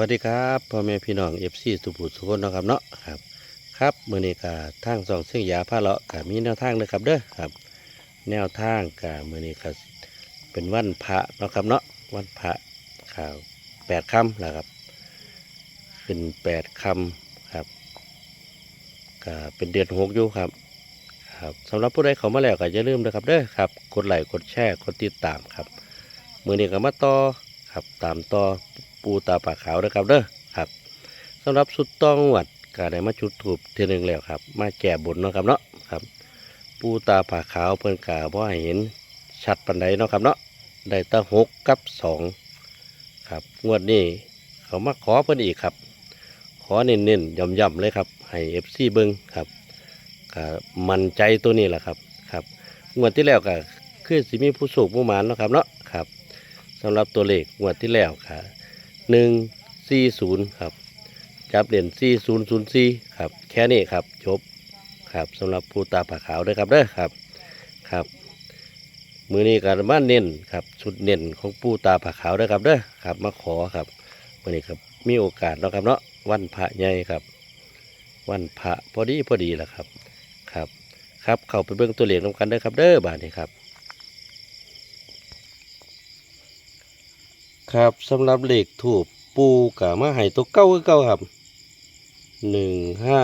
วัสดีครับพ่อแม่พี่น้องเอฟซีสุภูสุคนเนะครับเนาะครับครับมือนี้กาทางสองเสียงยาผ้าเลาะกามีแนวทางเลยครับเด้อครับ แนวทางกามือนี้ก็เป็นวันพระเนาะครับเนาะวันพระข่าวแปดคำแหละครับขึ้นแปดคำครับกาเป็นเดือนหกอยู่ครับครับสำหรับผู้ใดเขามาแล้วก็อย่าลืมนะครับเด้อครับกดไลค์กดแชร์กดติดตามครับมือนี้ก็มาต่อครับตามต่อ ปูตาปากขาวนะครับเด้อครับสำหรับสุดต้องหวัดก็ได้มาจุดถูกเทีหนึ่งแล้วครับ มาแก่บนเนาะครับเนาะครับ ปูตาปาขาวเพิ่นกาบ่ให้เห็นชัดปันใดเนาะครับเนาะได้ตั้งหกกับสองครับงวดนี้เขามาขอเพิ่นอีกครับ ขอเน้นๆย่ำๆเลยครับ ให้เอฟซีเบิ้งครับก็มันใจตัวนี้แหละครับครับงวดที่แล้วก็คือสิมีผู้สูกผู้หมานเนาะครับเนาะครับสำหรับตัวเลขงวดที่แล้วค่ะ หนึ่งสี่ศูนย์ครับ จับเด่นสี่ศูนย์ศูนย์สี่ครับ แค่นี้ครับจบครับสำหรับผู้ตาผาขาวด้วยครับเด้อครับครับมือนี้การมาเน้นครับชุดเน้นของผู้ตาผาขาวด้วยครับเด้อครับ มาขอครับมือนี้ครับมีโอกาสเนาะครับเนาะวันพระใหญ่ครับ วันพระพอดีพอดีแหละครับครับ ครับเข้าไปเบิ่งตัวเหลขนำกันเด้อครับเด้อบาทนี้ครับ ครับสำหรับเลขถูกปูกะมาให้ตัวเก้าคือเก้าครับหนึ่งห้า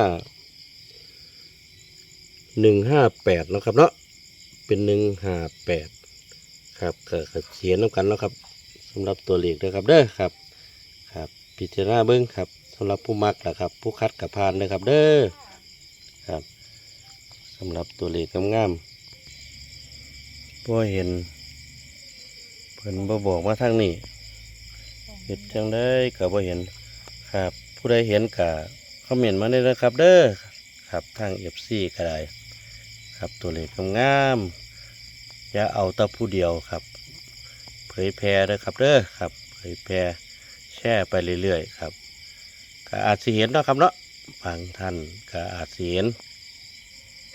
หนึ่งห้าแปดนะครับเนาะเป็นหนึ่งห้าแปดครับก็เขียนน้ำกันเนาะครับสำหรับตัวเลขนะครับเด้อครับ ครับพิจารณาเบิ้งครับสำหรับผู้มักนะครับ ผู้คัดกับพานนะครับเด้อครับสำหรับตัวเลขงามๆพอเห็นเพิ่นบ่บอกว่าทางนี้ เห็ดจังได้ก็บ่เห็นครับ ผู้ใดเห็นก็คอมเมนต์มาได้เลยครับ เด้อครับทางเอฟซีก็ได้ครับตัวเลขงามอย่าเอาแต่ผู้เดียวครับ เผยแพร่เด้อครับเด้อครับ เผยแพร่แช่ไปเรื่อยๆครับก็อาจสิเห็นเนาะครับเนาะบางท่านก็อาจสิเห็น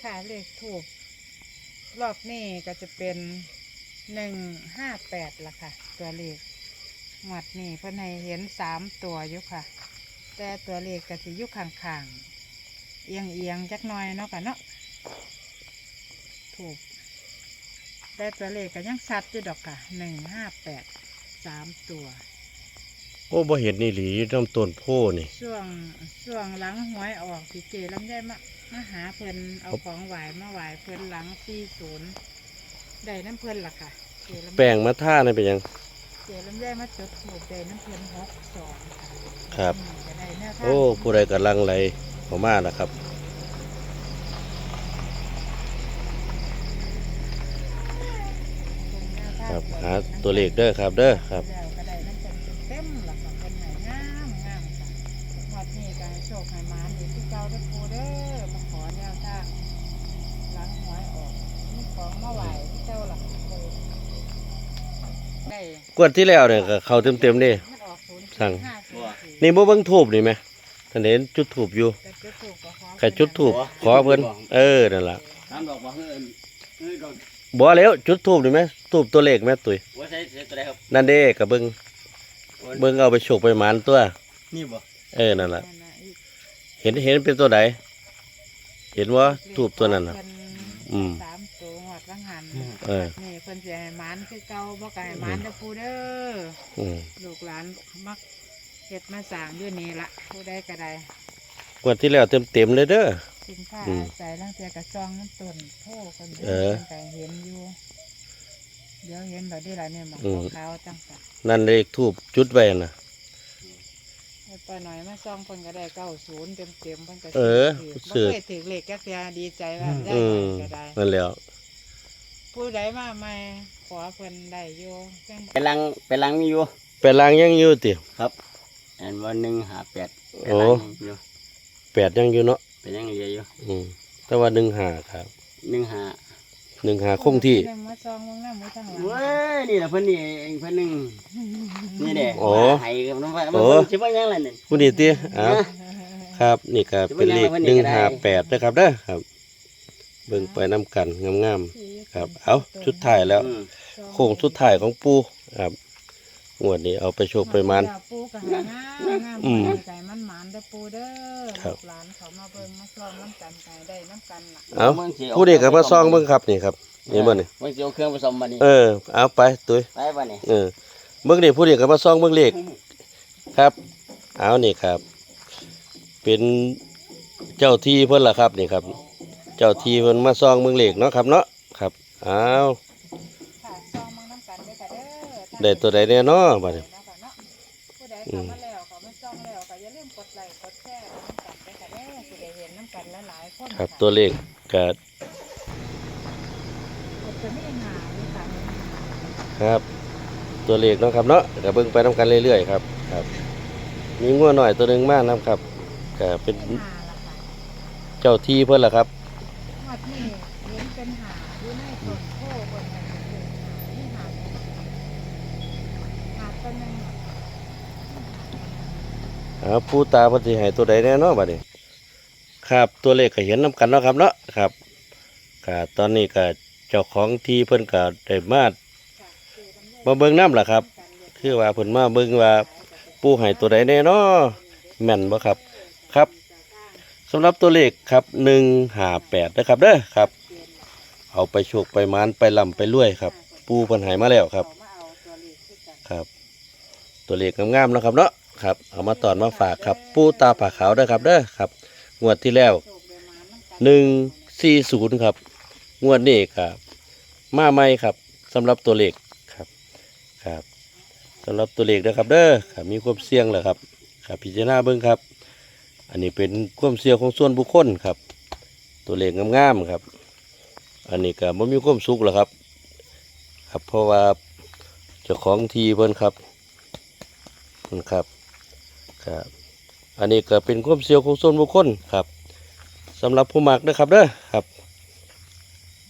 ค่ะเลขถูก รอบนี้ก็จะเป็นหนึ่งห้าแปดละค่ะ ตัวเลข หมวดนี่เพื่อนให้เห็นสามตัวอยู่ค่ะ แต่ตัวเลขก็จะอยู่ข้างๆ เอียงเอียงๆจักหน่อยเนาะค่ะเนาะถูกแต่ตัวเลขก็ยังชัดอยู่ดอกค่ะหนึ่งห้าแปดสามตัว โอ้บ่เห็นนี่หลีน้ำต้นโพนี่ ช่วงช่วงหลังหวยออกพี่เจลำไยมามาหาเพิ่นเอาของไหวมาไหวเพิ่นหลังสี่ศูนย์ได้น้ำเพิ่นล่ะค่ะเจลำไยแป้งมาท่านี่เป็นหยัง เจลำไยมาจดถูกได้น้ำเพิ่นหกสองค่ะครับอืมก็ได้แนวทางโอ้ ผู้ใดกำลังไหลเข้ามานะครับ เป็นแนวทางครับ หาตัวเลขเด้อครับ เด้อครับ แล้วก็ได้น้ำเพิ่นเต็มๆล่ะค่ะเพิ่นใหงามงามค่ะวัดนี้ก็ให้โชคให้หมานอีกที่เก่าเด้อปูเด้อมาขอแนวทางหลังหวยออกมีของมาไหวที่เจ้าล่ะปู ได้กวดที่แล้วเนี่ยก็เข้าเต็มๆเด้ มันออกศูนย์สั่ง ห้าศูนย์สี่นี่บ่เบิ่งทูบนี่ไหมท่านเห็นจุดทูบอยู่แต่จุดถูกก็ขอใครจุดทูบขอเพิ่นเออนั่นล่ะถามดอกว่าเฮ้ยเฮ้ยดอกบ่แล้วจุดทูบนี่ไหมทูบตัวเลขไหมตุ้ยว่าใช้ใช้ตัวใดครับนั่นเด้ก็เบิ่งเบิ่งเอาไปโชคไปหมานตัว นี่บ่เออนั่นล่ะนั่นน่ะอีกเห็นเห็นเป็นตัวใดเห็นว่าทูบตัวนั้นน่ะเพิ่อืม สามตัวหอดวังหันเออ นี่เพิ่นสิให้หมานคือเก่าบ่ก็ให้หมานเด้อปูเด้ออืมลูกหลานมักเฮ็ดมาสร้างอยู่นี่ละผู้ใดก็ได้กวดที่แล้วเต็มๆเลยเด้อ สินค้าอืมใส่ลังเทียกระซองน้ำต้นโพคนเออพิ่นก็เห็นอยู่ เดี๋ยวเห็นแบบนี้ละเนี่ยหมองอืม ขาวๆจังสันนั่นเลขทูบจุดไว้น่ะ ให้ป้าหน่อยมาซองเพิ่นก็ได้เก้าศูนย์เต็มเต็มๆเพิ่นก็เออถืบ่ซื้อเคยถือเลขจักเทียดีใจว่าได้อืมก็ได้นั่นแล้ว ผู้ใดมาใหม่ขอเพิ่นได้อยู่จังเป็นลังเป็นลังมีอยู่ไปล้างยังอยู่ติ ครับอันว่าหนึ่งหาแปดเป็นโอ้ลังอยู่แปดยังอยู่เนาะเป็นยังเหลืออยู่อืมแต่ว่าหนึ่งหาครับหนึ่งหาหนึ่งหาคงที่ เพิ่นมาซองเบิ่งหน้าหมูทางหลังเว้ยนี่แหละเพิ่นนี่เองเพิ่นหนึ่งนี่แหละโอ้ไห้กับน้องว่าโอ้มันชิบว่ายังไงนี่ผู้นี้ติอ้าวครับนี่ก็เป็นเลขหนึ่งหาแปดนะครับเด้อครับ เบิ่งไปน้ำกันงามๆ ครับ เอาชุดถ่ายแล้วอืมโค้งสุดท้ายของปูครับงวดนี้เอาไปโชคไปมันปูก็หางามงามอืมไก่มันหมานเด้อปูเด้อครับลูกหลานเขามาเบิ่งมาซองน้ำกันไก่ได้น้ำกันล่ะเอาผู้นี้ก็มาซองเบิ่งครับนี่ครับนี่บ่นี่มันสิเอาเครื่องผสมมานี่เออเอาไปตุ้ยไปบ่นี่เออเบิ่งนี่ผู้นี้ก็มาซองเบิ่งเลขครับ เอานี่ครับ เป็นเจ้าที่เพิ่นล่ะครับนี่ครับ เจ้าที่เพิ่นมาซองเบิ่งเลขเนาะครับเนาะครับเอาค่ะซองมาน้ำกันเด้อค่ะเด้อได้ตัวใดแน่เนาะบัดนี้เนาะค่ะเนาะผู้ใดเข้ามาแล้วเขามาซองแล้วก็อย่าลืมกดไลค์กดแชร์น้ำกันเด้อค่ะเด้อสิได้เห็นน้ำกันหลายๆคนครับะตัวเลขก็จะมีหามีค่ะมีหาครับ ตัวเลขเนาะครับเนาะก็เบิ่งไปนํกันเรื่อยๆครับครับ มีงัวหน่อยตัวหนึงมากนะครับก็เป็นหาละค่ะเจ้าที่เพิ่นล่ะครับหอดนี่เห็นเป็นหา อยู่ในต้นโพบนนั้นเป็นหานี่หาหาตัวหนึงอะเอาผู้ตาเพิ่นสิให้ตัวใดแน่เนาะบัดนี้ครับตัวเลขก็เห็นนํกันเนาะครับเนาะครับก็ตอนนี้ก็เจ้าของที่เพิ่นก็ได้มาค่ะคือลำไยมาเบิ่งน้ำล่ะครับ คือว่าเพิ่นมาเบิ่งว่าปูให้ตัวใดแน่เนาะแม่นบ่ครับครับสำหรับตัวเลขครับ158นะครับเด้อครับ เอาไปโชคไปมานไปล่ำไปรวยครับ ปูเพิ่นให้มาแล้วครับครับ ตัวเลขงามๆนะครับเนาะครับเอามาตอนมาฝากครับ ปูตาผาขาวด้อครับเด้อครับ งวดที่แล้วหนึ่งสี่ศูนย์ครับ งวดนี้ครับมาใหม่ครับสำหรับตัวเลขครับครับสำหรับตัวเลขนะครับ เด้อครับมีความเสี่ยงแหละครับครับพิจารณาเบิ่งครับ อันนี้เป็นความเสี่ยงของส่วนบุคคลครับ ตัวเลขงามๆครับ อันนี้ก็บ่มีความสุขหรอกครับ ครับเพราะว่าเจ้าของทีเพิ่นครับเพิ่นครับครับอันนี้ก็เป็นความเสียงของส่วนบุคคลครับสำหรับผู้มักนะครับเด้อครับ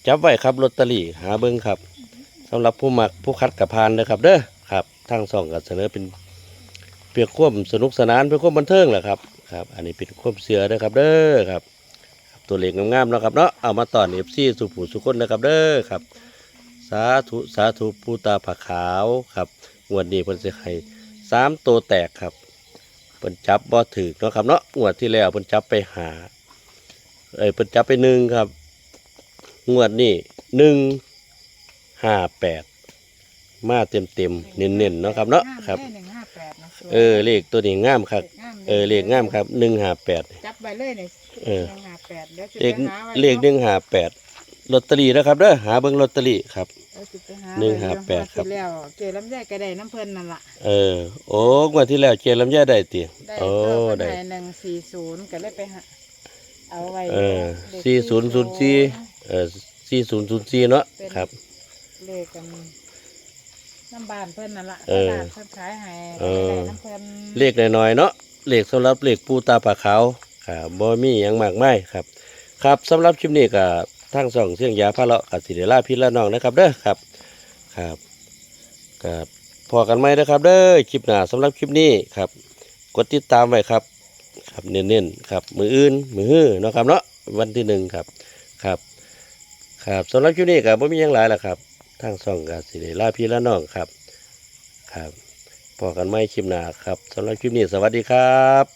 จับไว้ครับลอตเตอรี่หาเบิ่งครับสำหรับผู้มักผู้คัดกับพานนะครับ เด้อครับทางสองก็เสนอเป็นเพียงความสนุกสนานเพียงความบันเทิงแหละครับครับ อันนี้เป็นความเสือนะครับเด้อครับ ตัวเลขงามๆเนาะครับเนาะเอามาต่อนเอฟซีสุผู้สุคนนะครับเด้อครับ สาธุสาธุปูตาผาขาวครับงวดนี้เพิ่นสิให้สามตัวแตกครับเพิ่นจับบ่ถือเนาะครับเนาะงวดที่แล้วเพิ่นจับไปหาเอ้ยเพิ่นจับไปหนึ่งครับ งวดนี้หนึ่งห้าแปดมาเต็มเต็มๆเน้นๆเนาะครับเนาะครับหนึ่งห้าแปดนะสวยเออเลขตัวนี้งามครับ เออเลขงามครับหนึ่งห้าแปดจับไปเลยเนี่ยเออหนึ่งห้า แปดเดี๋ยวจะเลขไปหาไว้เลขหนึ่งห้าแปดลอตเตอรี่นะครับเด้อหาเบิ่งลอตเตอรี่ครับเออสิไปหาหนึ่งไว้ห้าแปดครับที่แล้วเจอลำไยก็ได้น้ำเพลินนั่นล่ะเออโอ้งวดที่แล้วเจรลำไยได้ตีได้โอ้เพิ่มได้ ได้หนึ่งสี่ศูนย์ก็เลยไปหาเอาไว้เออเลขสี่ศูนย์ศูนย์สี่เออสี่ศูนย์ศูนย์สี่เนาะครับ เลขกันน้ำบานเพิ่นนั่นล่ะเออตลาดเพิ่นขายให้เออ ได้น้ำเพลินเลขน้อยๆเนาะเลขสำหรับเลขปูตาปลาขาว ครับบ่มีหยังมากมายครับ ครับสำหรับคลิปนี้ก็ทางสองเสียงยาพาเลาะกับสิเดล่าพี่ละน้องนะครับเด้อครับครับครับพอกันไหมนะครับ เด้อคลิปหน้าสำหรับคลิปนี้ครับ กดติดตามไว้ครับ ครับเน้นๆครับ มืออื่นมือฮื้อเนาะครับเนาะวันที่หนึ่งครับครับ ครับสำหรับคลิปนี้ก็บ่มีหยังหลายแล้วครับทางสองกับสิเดล่าพี่ละน้องครับ ครับพอกันไหมคลิปหน้าครับสำหรับคลิปนี้สวัสดีครับ